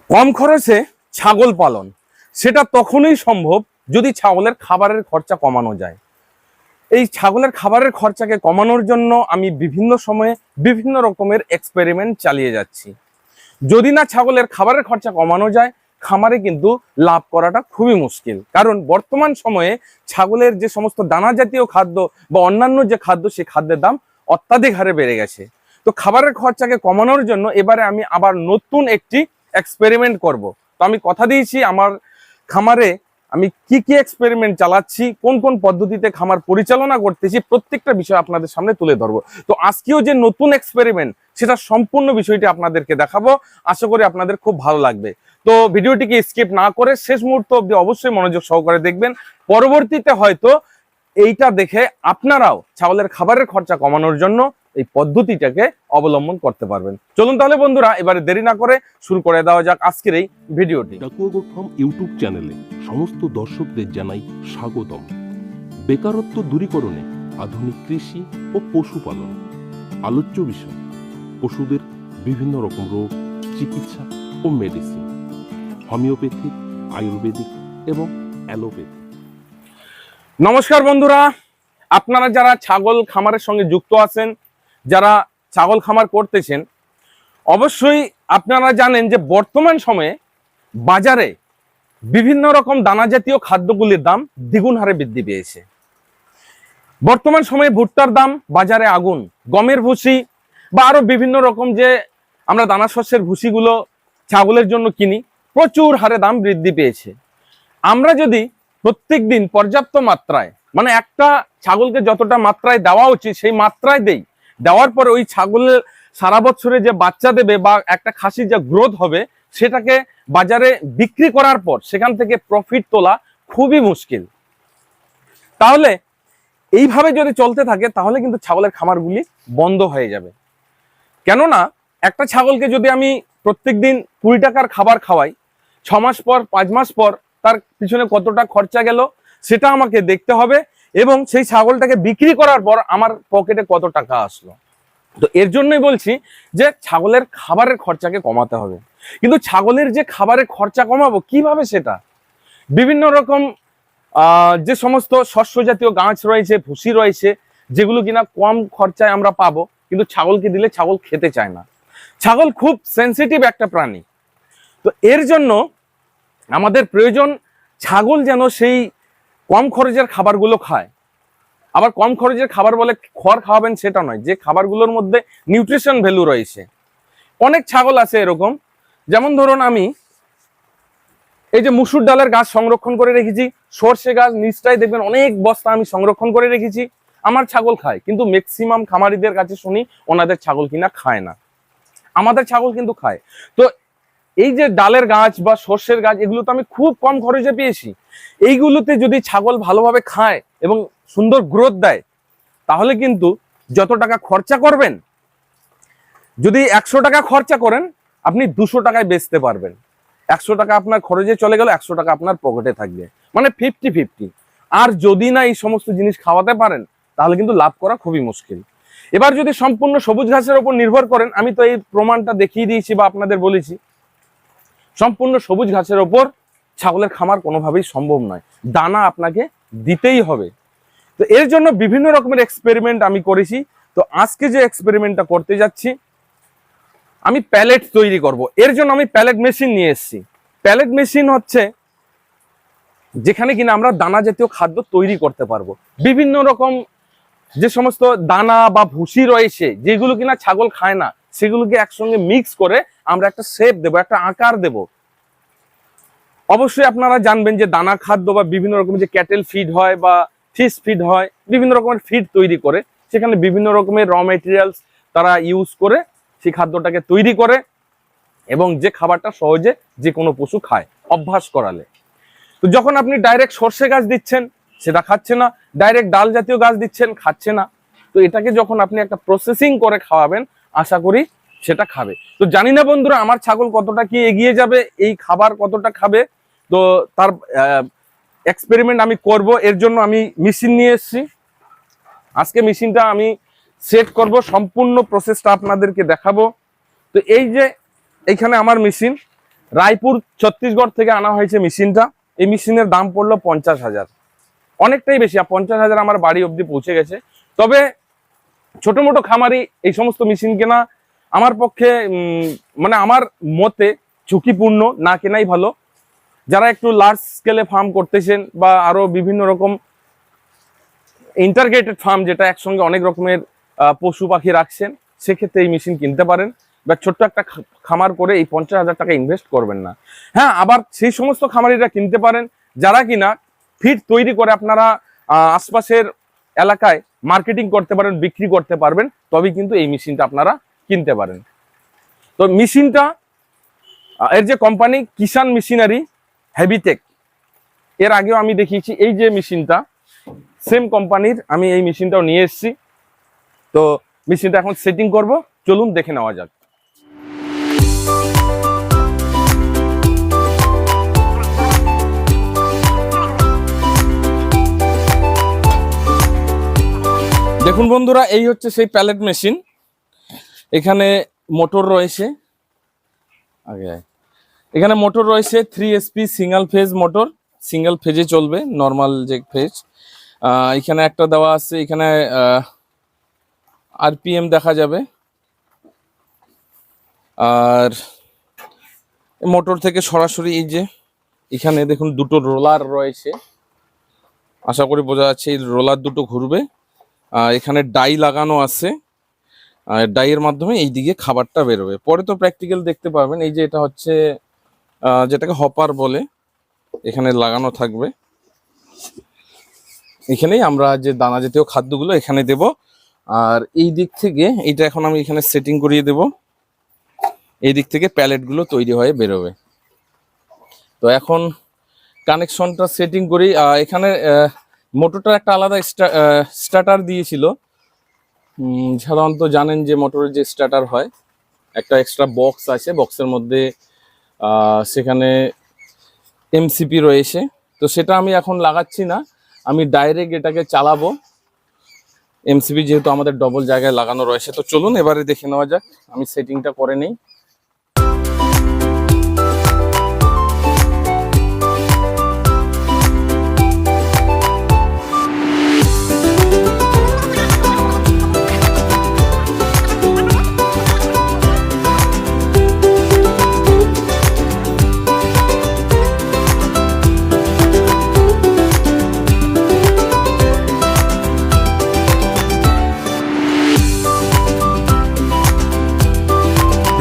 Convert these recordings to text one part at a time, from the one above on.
কম খরচে ছাগল পালন। সেটা তখনই সম্ভব যদি ছাগলের খাবারের খরচা কমানো যায়। এই ছাগলের খাবারের খরচাকে কমানোর জন্য আমি বিভিন্ন সময়ে বিভিন্ন রকমের এক্সপেরিমেন্ট চালিয়ে যাচ্ছি। যদি না ছাগলের খাবারের খরচা কমানো যায়, খামারে কিন্তু লাভ করাটা খুবই মুশকিল। কারণ বর্তমান সময়ে ছাগলের যে সমস্ত দানা জাতীয় খাদ্য বা অন্যান্য যে খাদ্য সেই খাদ্যের দাম অত্যাধিক হারে বেড়ে গেছে। তো খাবারের খরচাকে কমানোর জন্য এবারে আমি আবার নতুন একটি এক্সপেরিমেন্ট করব। তো আমি কথা দিয়েছি আমার খামারে আমি কি কি এক্সপেরিমেন্ট চালাচ্ছি, কোন কোন পদ্ধতিতে খামার পরিচালনা করতেছি, প্রত্যেকটা বিষয় আপনাদের সামনে তুলে ধরবো। তো আজকেও যে নতুন এক্সপেরিমেন্ট সেটা সম্পূর্ণ বিষয়টি আপনাদেরকে দেখাবো। আশা করি আপনাদের খুব ভালো লাগবে। তো ভিডিওটিকে স্কিপ না করে শেষ মুহূর্ত অবধি অবশ্যই মনোযোগ সহকারে দেখবেন। পরবর্তীতে হয়তো এইটা দেখে আপনারাও ছাগলের খাবারের খরচা কমানোর জন্য এই পদ্ধতিটাকে অবলম্বন করতে পারবেন। চলুন তাহলে বন্ধুরা এবারে দেরি না করে শুরু করে দেওয়া যাক আজকের এই ভিডিওটি। ফার্ম ইউটিউব চ্যানেলে সমস্ত দর্শকদের জানাই স্বাগতম। বেকারত্ব দূরীকরণে আধুনিক কৃষি ও পশুপালন। আলোচ্য বিষয় পশুদের বিভিন্ন রকম রোগ চিকিৎসা ও মেডিসিন হোমিওপ্যাথিক আয়ুর্বেদিক এবং অ্যালোপ্যাথি নমস্কার বন্ধুরা আপনারা যারা ছাগল খামারের সঙ্গে যুক্ত আছেন যারা ছাগল খামার করতেছেন, অবশ্যই আপনারা জানেন যে বর্তমান সময়ে বাজারে বিভিন্ন রকম দানা জাতীয় খাদ্যগুলির দাম দ্বিগুণ হারে বৃদ্ধি পেয়েছে। বর্তমান সময়ে ভুট্টার দাম বাজারে আগুন, গমের ভুসি বা আরও বিভিন্ন রকম যে আমরা দানা শস্যের ভুসিগুলো ছাগলের জন্য কিনি, প্রচুর হারে দাম বৃদ্ধি পেয়েছে। আমরা যদি প্রত্যেক দিন পর্যাপ্ত মাত্রায় মানে একটা ছাগলকে যতটা মাত্রায় দেওয়া উচিত, সেই মাত্রায় দেই দেওয়ার পরে ওই ছাগলের সারা বছরে যে বাচ্চা দেবে বা একটা খাসির যে গ্রোথ হবে, সেটাকে বাজারে বিক্রি করার পর সেখান থেকে প্রফিট তোলা খুবই মুশকিল। তাহলে এইভাবে যদি চলতে থাকে, তাহলে কিন্তু ছাগলের খামারগুলি বন্ধ হয়ে যাবে। কেননা, একটা ছাগলকে যদি আমি প্রত্যেক দিন কুড়ি টাকার খাবার খাওয়াই, ছ মাস পর, পাঁচ মাস পর তার পিছনে কতটা খরচা গেল, সেটা আমাকে দেখতে হবে। এবং সেই ছাগলটাকে বিক্রি করার পর আমার পকেটে কত টাকা আসলো। তো এর জন্যই বলছি যে ছাগলের খাবারের খরচাকে কমাতে হবে। কিন্তু ছাগলের যে খাবারের খরচা কমাবো কীভাবে সেটা? বিভিন্ন রকম যে সমস্ত শস্য জাতীয় গাছ রয়েছে, ভুসি রয়েছে, যেগুলো কিনা কম খরচায় আমরা পাবো, কিন্তু ছাগলকে দিলে ছাগল খেতে চায় না। ছাগল খুব সেন্সিটিভ একটা প্রাণী। তো এর জন্য আমাদের প্রয়োজন ছাগল যেন সেই কম খরচের খাবারগুলো খায়। আবার কম খরচের খাবার বলে খড় খাওয়াবেন সেটা নয়, যে খাবারগুলোর মধ্যে নিউট্রিশন ভ্যালু রয়েছে। অনেক ছাগল আছে এরকম। যেমন ধরুন আমি, এই যে মুসুর ডালের গাছ সংরক্ষণ করে রেখেছি, সর্ষে গাছ নিচটাই দেখবেন অনেক বস্তা আমি সংরক্ষণ করে রেখেছি। আমার ছাগল খায়, কিন্তু ম্যাক্সিমাম খামারিদের কাছে শুনি, ওনাদের ছাগল কিনা খায় না। আমাদের ছাগল কিন্তু খায়। তো এই যে ডালের গাছ বা সর্ষের গাছ, এগুলো তো আমি খুব কম খরচে পেয়েছি। এইগুলোতে যদি ছাগল ভালোভাবে খায় এবং সুন্দর গ্রোথ দেয়, তাহলে কিন্তু যত টাকা খরচা করবেন, যদি একশো টাকা খরচা করেন, আপনি দুশো টাকায় বেচতে পারবেন। একশো টাকা আপনার খরচে চলে গেল একশো টাকা আপনার পকেটে থাকবে। মানে ফিফটি ফিফটি আর যদি না এই সমস্ত জিনিস খাওয়াতে পারেন, তাহলে কিন্তু লাভ করা খুবই মুশকিল। এবার যদি সম্পূর্ণ সবুজ ঘাসের উপর নির্ভর করেন, আমি তো এই প্রমাণটা দেখিয়ে দিয়েছি বা আপনাদের বলেছি। সম্পূর্ণ সবুজ ঘাসের ওপর ছাগলের খামার কোনোভাবেই সম্ভব নয়। দানা আপনাকে দিতেই হবে। তো এর জন্য বিভিন্ন রকমের এক্সপেরিমেন্ট আমি করেছি। তো আজকে যে এক্সপেরিমেন্টটা করতে যাচ্ছি, আমি প্যালেট তৈরি করব। এর জন্য আমি প্যালেট মেশিন নিয়ে এসেছি। প্যালেট মেশিন হচ্ছে যেখানে কিনা আমরা দানা জাতীয় খাদ্য তৈরি করতে পারব। বিভিন্ন রকম যে সমস্ত দানা বা ভুসি রয়েছে, যেগুলো কিনা ছাগল খায় না সেগুলোকে একসঙ্গে মিক্স করে আমরা একটা শেপ দেব, একটা আকার দেব। অবশ্যই আপনারা জানবেন যে দানা খাদ্য বা বিভিন্ন রকমের যে ক্যাটেল ফিড হয় বা ফিশ ফিড হয়, বিভিন্ন রকমের ফিড তৈরি করে, সেখানে বিভিন্ন রকমের র মেটেরিয়ালস তারা ইউজ করে সেই খাদ্যটাকে তৈরি করে এবং যে খাবারটা সহজে যে কোনো পশু খায় অভ্যাস করালে। তো যখন আপনি ডাইরেক্ট সর্ষে গাছ দিচ্ছেন, সেটা খাচ্ছে না। ডাইরেক্ট ডাল জাতীয় গাছ দিচ্ছেন, খাচ্ছে না। তো এটাকে যখন আপনি একটা প্রসেসিং করে খাওয়াবেন আশা করি সেটা খাবে। তো জানি না বন্ধুরা, আমার ছাগল কতটা কি এগিয়ে যাবে, এই খাবার কতটা খাবে, তো তার এক্সপেরিমেন্ট আমি করব, এর জন্য আমি মেশিন নিয়ে এসেছি। আজকে মেশিনটা আমি সেট করব, সম্পূর্ণ প্রসেসটা আপনাদেরকে দেখাবো। তো এই যে এইখানে আমার মেশিন রায়পুর, ছত্তিশগড় থেকে আনা হয়েছে মেশিনটা এই মেশিনের দাম পড়ল পঞ্চাশ হাজার। অনেকটাই বেশি, আর পঞ্চাশ হাজার আমার বাড়ি অবধি পৌঁছে গেছে। তবে ছোট মোটো খামারি এই সমস্ত মেশিন কেনা আমার পক্ষে মানে আমার মতে ঝুঁকিপূর্ণ, না কেনাই ভালো। যারা একটু লার্জ স্কেলে ফার্ম করতেছেন বা আরও বিভিন্ন রকম ইন্টারগ্রেটেড ফার্ম যেটা একসঙ্গে অনেক রকমের পশু পাখি রাখছেন, সেক্ষেত্রে এই মেশিন কিনতে পারেন। বা ছোট্ট একটা খামার করে এই পঞ্চাশ হাজার টাকা ইনভেস্ট করবেন না। হ্যাঁ আবার সেই সমস্ত খামারিরা কিনতে পারেন। যারা কিনা ফিড তৈরি করে আপনারা আশপাশের এলাকায় মার্কেটিং করতে পারেন, বিক্রি করতে পারবেন তবে কিন্তু এই মেশিনটা আপনারা কিনতে পারেন। তো মেশিনটা এর যে কোম্পানি কিষান মেশিনারি হেভিটেক এর আগেও আমি দেখিয়েছি, এই যে মেশিনটা সেম কোম্পানির আমি এই মেশিনটাও নিয়ে এসেছি। তো মেশিনটা এখন সেটিং করব, চলুন দেখে নেওয়া যাক। দেখুন বন্ধুরা, এই হচ্ছে সেই প্যালেট মেশিন এখানে মোটর রয়েছে। আগে এখানে মোটর রয়েছে three SP single phase motor single ফেজে চলবে নর্মাল যে ফেজ এখানে একটা দেওয়া আছে, এখানে আরপিএম দেখা যাবে। আর মোটর থেকে সরাসরি এই যে, এখানে দেখুন দুটো রোলার রয়েছে। আশা করি বোঝা যাচ্ছে, এই রোলার দুটো ঘুরবে। এখানে ডাই লাগানো আছে। ডাইয়ের মাধ্যমে এই দিকে খাবারটা বেরোবে। পরে তো প্র্যাকটিক্যাল দেখতে পাবেন এই যে এটা হচ্ছে যেটাকে হপার বলে, এখানে লাগানো থাকবে। এখানেই আমরা যে দানা জাতীয় খাদ্যগুলো এখানে দেব। আর এই দিক থেকে, এইটা এখন আমি এখানে সেটিং করিয়ে দেব। এই দিক থেকে প্যালেটগুলো তৈরি হয়ে বেরোবে। তো এখন কানেকশনটা সেটিং করি। এখানে মোটরটা একটা আলাদা স্টার্টার দিয়েছিল। সাধারণত জানেন যে মোটরের যে স্টার্টার হয়, একটা এক্সট্রা বক্স আছে বক্সের মধ্যে সেখানে এমসিপি রয়েছে। তো সেটা আমি এখন লাগাচ্ছি না। আমি ডাইরেক্ট এটাকে চালাবো। এমসিপি যেহেতু আমাদের ডবল জায়গায় লাগানো রয়েছে। তো চলুন, এবারে দেখে নেওয়া যাক। আমি সেটিংটা করে নিই।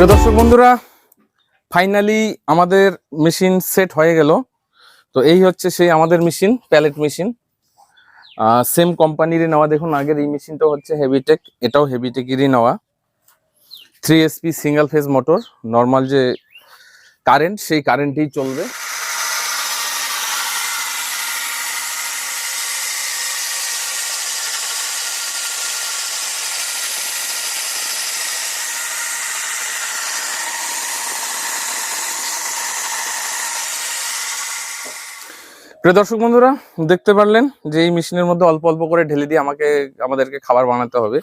প্রিয় দর্শক বন্ধুরা ফাইনালি আমাদের মেশিন সেট হয়ে গেল। তো এই হচ্ছে সেই আমাদের মেশিন প্যালেট মেশিন সেম কোম্পানিরই নেওয়া। দেখুন, আগের এই মেশিনটা হচ্ছে হেভিটেক এটাও হেভিটেকেরই নেওয়া। Three SP single phase motor normal যে কারেন্ট সেই কারেন্টেই চলবে। প্রিয় দর্শক বন্ধুরা, দেখতে পারলেন যে এই মেশিনের মধ্যে অল্প অল্প করে ঢেলে দিয়ে আমাকে, আমাদেরকে খাবার বানাতে হবে।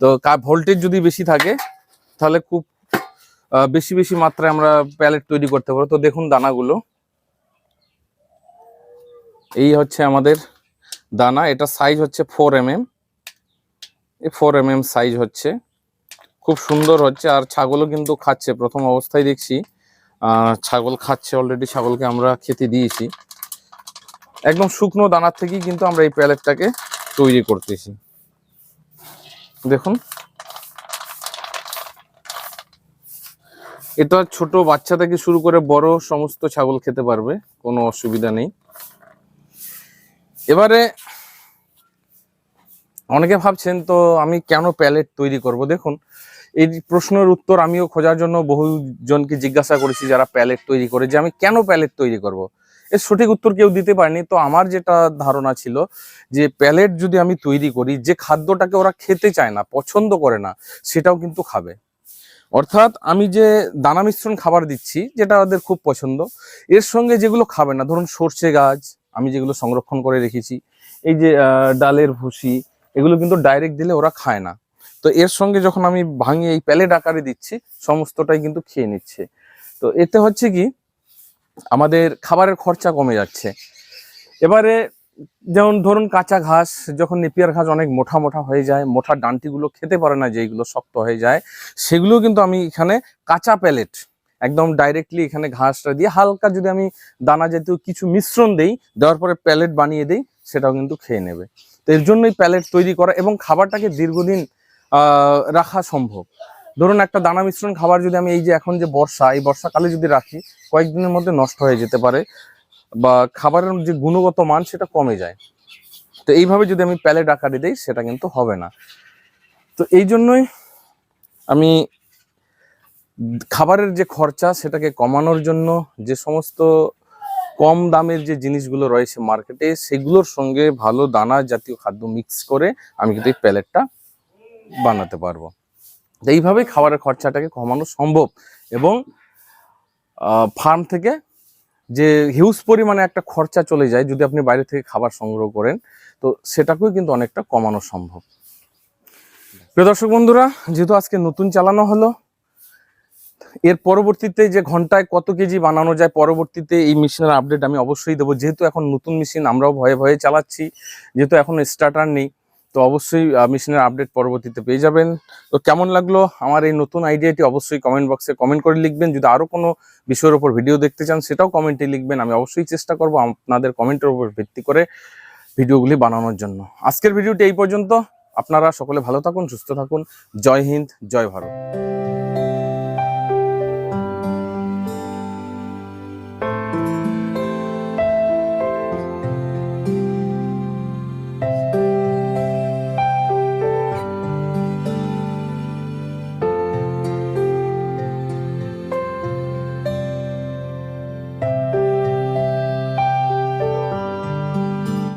তো ভোল্টেজ যদি বেশি থাকে, তাহলে খুব বেশি বেশি মাত্রায় আমরা প্যালেট তৈরি করতে পারব। তো দেখুন দানাগুলো। এই হচ্ছে আমাদের দানা, এটা সাইজ হচ্ছে ফোর এম এম এই ফোর এম এম সাইজ হচ্ছে। খুব সুন্দর হচ্ছে, আর ছাগলও কিন্তু খাচ্ছে। প্রথম অবস্থায় দেখছি ছাগল খাচ্ছে অলরেডি ছাগলকে আমরা খেতে দিয়েছি। একদম শুকনো দানার থেকেই কিন্তু আমরা এই প্যালেটটাকে তৈরি করতেছি। দেখুন। এটা ছোট বাচ্চা থেকে শুরু করে বড় সমস্ত ছাগল খেতে পারবে, কোনো অসুবিধা নেই। এবারে অনেকে ভাবছেন, তো আমি কেন প্যালেট তৈরি করব? দেখুন, এই প্রশ্নের উত্তর আমিও খোঁজার জন্য বহু জনকে জিজ্ঞাসা করেছি যারা প্যালেট তৈরি করে, যে আমি কেন প্যালেট তৈরি করব? এর সঠিক উত্তর কেউ দিতে পারেনি। তো আমার যেটা ধারণা ছিল যে প্যালেট যদি আমি তৈরি করি, যে খাদ্যটাকে ওরা খেতে চায় না, পছন্দ করে না, সেটাও কিন্তু খাবে। অর্থাৎ আমি যে দানা মিশ্রণ খাবার দিচ্ছি, যেটা ওদের খুব পছন্দ, এর সঙ্গে যেগুলো খাবে না, ধরুন সর্ষে গাছ, আমি যেগুলো সংরক্ষণ করে রেখেছি, এই যে ডালের ভুসি, এগুলো কিন্তু ডাইরেক্ট দিলে ওরা খায় না। তো এর সঙ্গে যখন আমি ভাঙিয়ে এই প্যালেট আকারে দিচ্ছি, সমস্তটাই কিন্তু খেয়ে নিচ্ছে। তো এতে হচ্ছে কি আমাদের খাবারের খরচা কমে যাচ্ছে। এবারে যেমন ধরুন কাঁচা ঘাস, যখন নেপিয়ার ঘাস অনেক মোটা মোটা হয়ে যায়, মোটা ডান্টিগুলো খেতে পারে না যেগুলো শক্ত হয়ে যায় সেগুলো কিন্তু আমি এখানে কাঁচা প্যালেট, একদম ডাইরেক্টলি এখানে ঘাসটা দিয়ে হালকা যদি আমি দানা জাতীয় কিছু মিশ্রণ দেই, দেওয়ার পরে প্যালেট বানিয়ে দেই, সেটাও কিন্তু খেয়ে নেবে। তো এর জন্যই প্যালেট তৈরি করা এবং খাবারটাকে দীর্ঘদিন রাখা সম্ভব। ধরুন একটা দানা মিশ্রণ খাবার যদি আমি এই যে এখন যে বর্ষা, এই বর্ষাকালে যদি রাখি, কয়েকদিনের মধ্যে নষ্ট হয়ে যেতে পারে বা খাবারের যে গুণগত মান সেটা কমে যায়। তো এইভাবে যদি আমি প্যালেট আকারে দিই, সেটা কিন্তু হবে না। তো এই জন্যই আমি খাবারের যে খরচা, সেটাকে কমানোর জন্য যে সমস্ত কম দামের যে জিনিসগুলো রয়েছে মার্কেটে, সেগুলোর সঙ্গে ভালো দানা জাতীয় খাদ্য মিক্স করে আমি কিন্তু এই প্যালেটটা বানাতে পারব। এইভাবেই খাবারের খরচাটাকে কমানো সম্ভব। এবং ফার্ম থেকে যে হিউজ পরিমাণে একটা খরচা চলে যায় যদি আপনি বাইরে থেকে খাবার সংগ্রহ করেন, তো সেটাকেও কিন্তু অনেকটা কমানো সম্ভব। প্রিয় দর্শক বন্ধুরা, যেহেতু আজকে নতুন চালানো হলো, এর পরবর্তীতে যে ঘন্টায় কত কেজি বানানো যায়, পরবর্তীতে এই মেশিনের আপডেট আমি অবশ্যই দেবো। যেহেতু এখন নতুন মেশিন, আমরাও ভয়ে ভয়ে চালাচ্ছি, যেহেতু এখন স্টার্টার নেই তো অবশ্যই মেশিনের আপডেট পরবর্তীতে পেয়ে যাবেন। তো কেমন লাগল আমার এই নতুন আইডিয়াটি অবশ্যই কমেন্ট বক্সে কমেন্ট করে লিখবেন। যদি আরও কোনো বিষয়ের ওপর ভিডিও দেখতে চান, সেটাও কমেন্টে লিখবেন। আমি অবশ্যই চেষ্টা করব আপনাদের কমেন্টের ওপর ভিত্তি করে ভিডিওগুলি বানানোর জন্য। আজকের ভিডিওটি এই পর্যন্ত। আপনারা সকলে ভালো থাকুন, সুস্থ থাকুন। জয় হিন্দ, জয় ভারত।